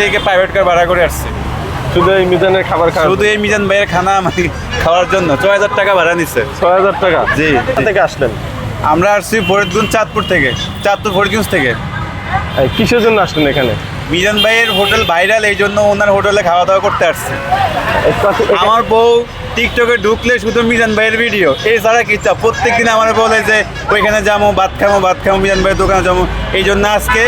থেকে private car ভাড়া করে আসছে। শুধু এই মিজানের খাবার খাওয়া শুধু এই মিজান ভাইয়ের খানা মানে খাওয়ার জন্য। ছয় হাজার টাকা ভাড়া নিচ্ছে ছয় হাজার টাকা? জি। থেকে আসলেন? আমরা আসছি ফরিদগঞ্জ চাঁদপুর থেকে। চাঁদপুর ফরিদগঞ্জ থেকে। কিসের জন্য আসলেন এখানে? মিজান ভাইয়ের হোটেল ভাইরাল এই জন্য ওনার হোটেলে খাওয়া দাওয়া করতে আসছি। আমার বউ টিকটকে ঢুকলে শুধু মিজান ভাইয়ের ভিডিও। এছাড়া কি চাপ প্রত্যেক দিন আমার বলে যে ওইখানে যাব ভাত খাব ভাত খাব মিজান ভাইয়ের দোকানে যাব এই জন্য আজকে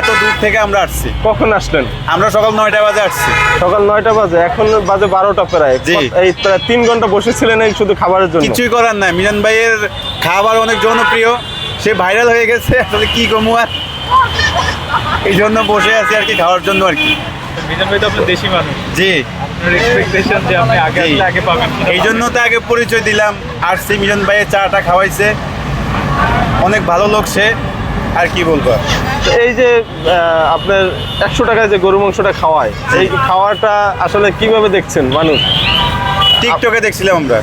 এত দূর থেকে আমরা আসছি। কখন আসলেন? আমরা সকাল নয়টা বাজে আসছি। সকাল নয়টা বাজে এখন বাজে বারোটা প্রায়। জি। এই প্রায় তিন ঘণ্টা বসেছিলেন এই শুধু খাবারের জন্য। কিছুই করার নাই। মিজান ভাইয়ের খাবার অনেক জনপ্রিয়। সে ভাইরাল হয়ে গেছে আসলে কি কমু আর? এই জন্য বসে আছি আর কি খাওয়ার জন্য আর কি। মিজান ভাই তো আপনার দেশি মানুষ। জি। আপনার এক্সপেকটেশন যে আপনি আগে আসলে আগে পাবেন এই জন্য তো আগে পরিচয় দিলাম। আর সে মিজান ভাইয়ের চাটা খাওয়াইছে। অনেক ভালো লোক সে। আর কি বলব? আর? তো এই যে আপনার একশো টাকায় যে গরু মাংসটা খাওয়ায় এই খাওয়াটা আসলে কীভাবে দেখছেন মানুষ? টিকটকে দেখছিলাম আমরা।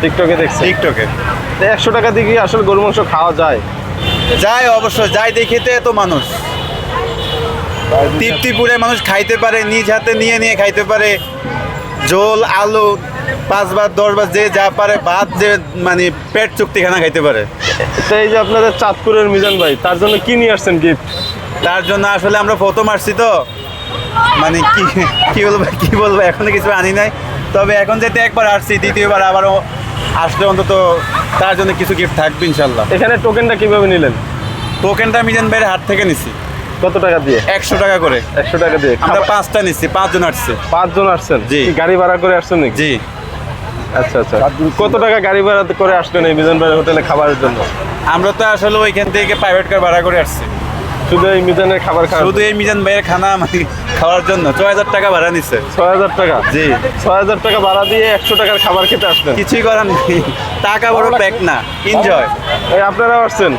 টিকটকে দেখছি টিকটকে একশো টাকা দিয়ে কি আসলে গরু মাংস খাওয়া যায়? যাই অবশ্য যাই দেখে তো এত মানুষ। তৃপ্তিপুরে মানুষ খাইতে পারে নিজ হাতে নিয়ে নিয়ে খাইতে পারে। ঝোল আলু পাঁচ বার দশ বার যে যা পারে ভাত যে মানে পেট চুক্তি খানা খাইতে পারে। তো এই যে আপনাদের চাঁদপুরের মিজান ভাই তার জন্য কি নিয়ে আসছেন গিফট তার জন্য আসলে আমরা প্রথম আসছি তো। মানে কি কি বলব কি বলব এখনও কিছু আনি নাই। তবে এখন যেতে একবার আসছি দ্বিতীয়বার আবারও আসলে অন্তত তার জন্য কিছু গিফট থাকবে ইনশাল্লাহ। এখানে টোকেনটা কীভাবে নিলেন? টোকেনটা মিজান ভাইয়ের হাত থেকে নিছি। কত টাকা দিয়ে? একশো টাকা করে। একশো টাকা দিয়ে। আমরা পাঁচটা নিচ্ছি পাঁচজন আসছে। পাঁচজন আসছেন? জি। গাড়ি ভাড়া করে আসছেন নাকি? জি। আচ্ছা আচ্ছা। কত টাকা গাড়ি ভাড়া করে আসলেন এই মিজান ভাই হোটেলে খাবারের জন্য? আমরা তো আসলে ওইখান থেকে প্রাইভেট কার ভাড়া করে আসছি। শুধু এই মিজানের খাবার খাওয়া শুধু এই মিজান ভাইয়ের খানা মানে খাওয়ার জন্য। ছয় হাজার টাকা ভাড়া নিচ্ছে ছয় হাজার টাকা? জি। ছয় হাজার টাকা ভাড়া দিয়ে একশো টাকার খাবার খেতে আসলেন? কিছুই করার নেই। টাকা বড় প্যাক না। এনজয় এই আপনারাও আসছেন?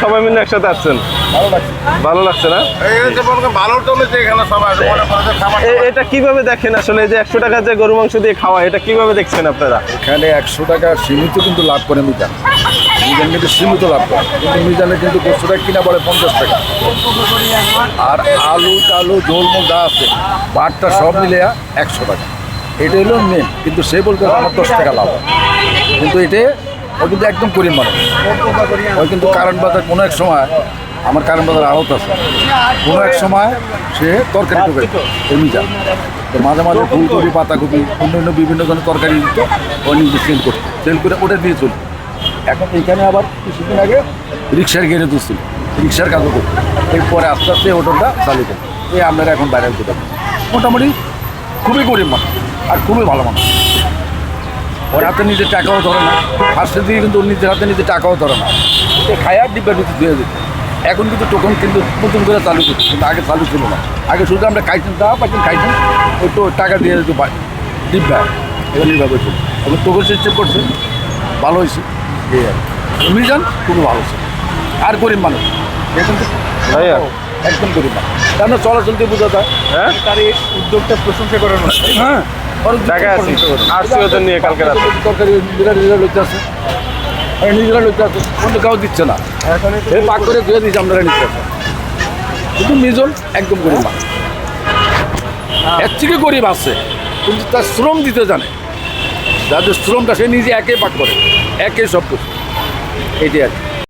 সবাই মিলে একসাথে আসছেন? ভালো লাগছে। না? ভালো চলেছে এখানে সবাই মনে করে যে খাবার এ- এটা কীভাবে দেখেন আসলে এই যে একশো টাকা যে গরু মাংস দিয়ে খাওয়া এটা কীভাবে দেখছেন আপনারা? এখানে একশো টাকা সীমিত কিন্তু লাভ করে মিজান। মিজান কিন্তু সীমিত লাভ করে। কিন্তু মিজানে কিন্তু গোস্তটা কিনা পড়ে পঞ্চাশ টাকা। আর আলু টালু ঝোল যা আছে ভাতটা সব মিলে একশো টাকা। এটা হলো মেন কিন্তু সে বলতে আমার দশ টাকা লাভ। কিন্তু এটা, ও কিন্তু একদম করিম মানুষ। ওই কিন্তু কারণ বাজার কোনো এক সময়, আমার কারণ বাজার আহত আছে। কোনো এক সময় সে তরকারি ঢুকে এই মিজান তো মাঝে মাঝে ফুলকপি, পাতাকপি, অন্য অন্য বিভিন্ন ধরনের তরকারি দিত ও নিজে সেল করতো। সেল করে ওটা দিয়ে চলতো। এখন এইখানে আবার কিছুদিন আগে রিক্সার গেড়ে তুলছিল রিক্সার কাজও করতো। এরপরে আস্তে আস্তে হোটেলটা চালু করতো এই আপনারা এখন বাইরে করতে মোটামুটি খুবই গরিব মানুষ আর খুবই ভালো মানুষ। ওর হাতে নিজের টাকাও ধরে না ফার্স্টের দিকে কিন্তু নিজের হাতে নিজের টাকাও ধরে না। এ খায়ার ডিব্বার ভিতরে ধুয়ে দিত এখন কিন্তু টোকন কিন্তু নতুন করে চালু করছে, কিন্তু আগে চালু ছিল না। আগে শুধু আমরা খাইছেন তা পাইছেন খাইছেন, ওই তো টাকা দিয়ে দিত ডিব্বা, এবার নির্ভর চলছে এখন টোকন সিস্টেম করছে, ভালো হয়েছে, এই আর। মিজান খুবই ভালো আর গরিব মানুষ। এখন ভাইয়া একদম গরিব মানুষ। কেন চলাচল দিয়ে বোঝা যায়। হ্যাঁ? তার এই উদ্যোগটা প্রশংসা করার মতো। হ্যাঁ। ঢাকায় আছি আসছি ওদের নিয়ে কালকে রাতে। তরকারি নিজেরা নিজেরা লইতে আছে। নিজেরা আছে। অন্য কাউ দিচ্ছে না। এই পাক করে ধুয়ে আপনারা কিন্তু একদম গরিব মানুষ। এর থেকে গরিব আছে। কিন্তু তার শ্রম দিতে জানে। যাদের শ্রমটা সে নিজে একে পাক করে। একে সব কিছু এইটাই আর কি।